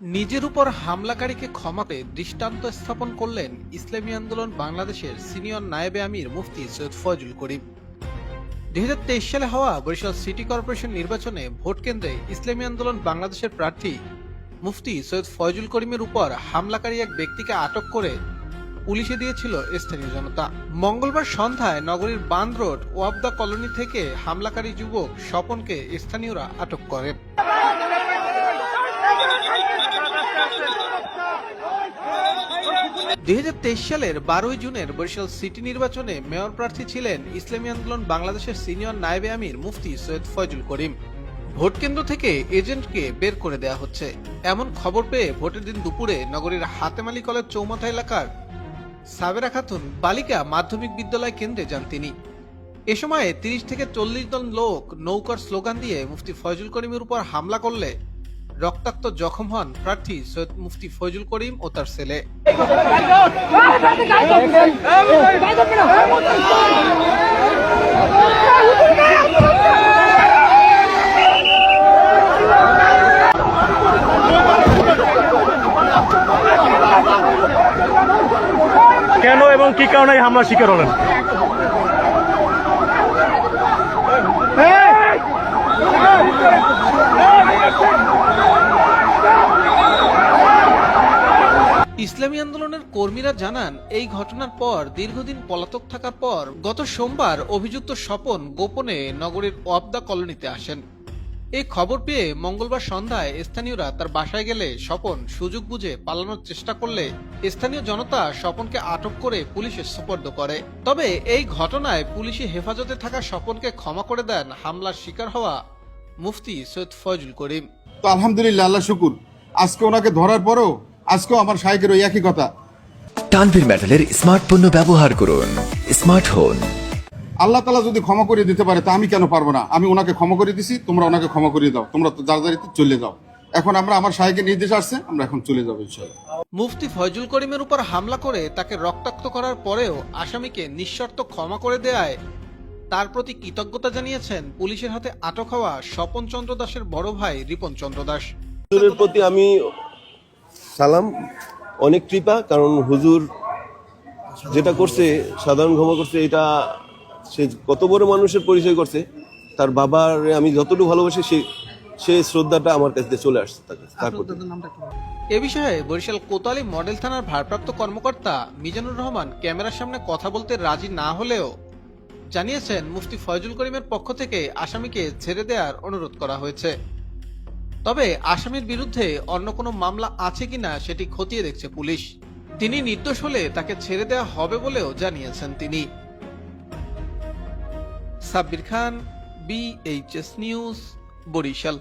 নিজের উপর হামলাকারীকে ক্ষমা করে দৃষ্টান্ত স্থাপন করলেন ইসলামী আন্দোলন বাংলাদেশের সিনিয়র নায়েবে আমির মুফতি সৈয়দ ফজল করিম। দুই হাজার তেইশ সালে হওয়া বরিশাল সিটি কর্পোরেশন নির্বাচনে ভোট কেন্দ্রে ইসলামী আন্দোলন বাংলাদেশের প্রার্থী মুফতি সৈয়দ ফয়জুল করিমের উপর হামলাকারী এক ব্যক্তিকে আটক করে পুলিশে দিয়েছিল স্থানীয় জনতা। মঙ্গলবার সন্ধ্যায় নগরীর বান্দ রোড ওয়াবদা কলোনি থেকে হামলাকারী যুবক স্বপনকে স্থানীয়রা আটক করে। দুই হাজার তেইশ সালের বারোই জুনের বরিশাল সিটি নির্বাচনে মেয়র প্রার্থী ছিলেন ইসলামী আন্দোলন বাংলাদেশের সিনিয়র নায়েবে আমির মুফতি সৈয়দ ফয়জুল করিম। ভোট কেন্দ্র থেকে এজেন্টকে বের করে দেওয়া হচ্ছে। এমন খবর পেয়ে ভোটের দিন দুপুরে নগরীর হাতেমালি কলেজ চৌমাথা এলাকার সাবেরা খাতুন বালিকা মাধ্যমিক বিদ্যালয় কেন্দ্রে যান তিনি। এ সময়ে তিরিশ থেকে চল্লিশ জন লোক নৌকার স্লোগান দিয়ে মুফতি ফয়জুল করিমের উপর হামলা করলে রক্তাক্ত জখম হন প্রার্থী সৈয়দ মুফতি ফয়জুল করিম ও তার ছেলে। কেন এবং কি কারণে হামলা শিকার হলেন? ইসলামী আন্দোলনের কর্মীরা জানান, এই ঘটনার পর দীর্ঘদিন পলাতক থাকার পর গত সোমবার অভিযুক্ত স্বপন গোপনে নগরীর ওয়াবদা কলোনিতে আসেন। এই খবর পেয়ে মঙ্গলবার সন্ধ্যায় স্থানীয়রা তার বাসায় গেলে স্বপন সুযোগ বুঝে পালানোর চেষ্টা করলে স্থানীয় জনতা স্বপনকে আটক করে পুলিশে সুপর্দ করে। তবে এই ঘটনায় পুলিশি হেফাজতে থাকা স্বপনকে ক্ষমা করে দেন হামলার শিকার হওয়া মুফতি সৈয়দ ফয়জুল করিম। আলহামদুলিল্লাহ, আল্লাহ শুকুর। আজকে ওনাকে ধরার পরেও আজকেও আমার শাহেকের ওই একই কথা। তানভীর মেটালের স্মার্ট পণ্য ব্যবহার করুন স্মার্ট হন। আল্লাহ তালা যদি ক্ষমা করে দিতে পারে তা আমি কেন পারব না? আমি ওনাকে ক্ষমা করে দিছি তোমরা ওনাকে ক্ষমা করে দাও তোমরা তো যার যারিতে চলে যাও। এখন আমরা আমার শাহেকের নির্দেশ আসছে আমরা এখন চলে যাব ইনশাল্লাহ মুফতি ফয়জুল করিমের উপর হামলা করে তাকে রক্তাক্ত করার পরেও আসামিকে নিঃশর্ত ক্ষমা করে দেয়ায় তার প্রতি কৃতজ্ঞতা জানিয়েছেন পুলিশের হাতে আটক হওয়া স্বপন চন্দ্র দাসের বড় ভাই রিপন চন্দ্র দাস। প্রতি আমি সালাম অনেক কৃপা কারণ হুজুর যেটা করছে সাধারণ ক্ষমা করছে এটা সে কত বড় মানুষের পরিচয় করছে তার বাবার আমি যতটুকু ভালোবাসি সে সে শ্রদ্ধাটা আমার কাছে দিয়ে চলে আসছে তাকে তার প্রতি। এ বিষয়ে বরিশাল কোতালি মডেল থানার ভারপ্রাপ্ত কর্মকর্তা মিজানুর রহমান ক্যামেরার সামনে কথা বলতে রাজি না হলেও জানিয়েছেন মুফতি ফয়জুল করিমের পক্ষ থেকে আসামিকে ছেড়ে দেওয়ার অনুরোধ করা হয়েছে। তবে আসামির বিরুদ্ধে অন্য কোনো মামলা আছে কিনা সেটি খতিয়ে দেখছে পুলিশ। তিনি নির্দোষ হলে তাকে ছেড়ে দেওয়া হবে বলেও জানিয়েছেন তিনি। Sabbir Khan BHS news Barishal.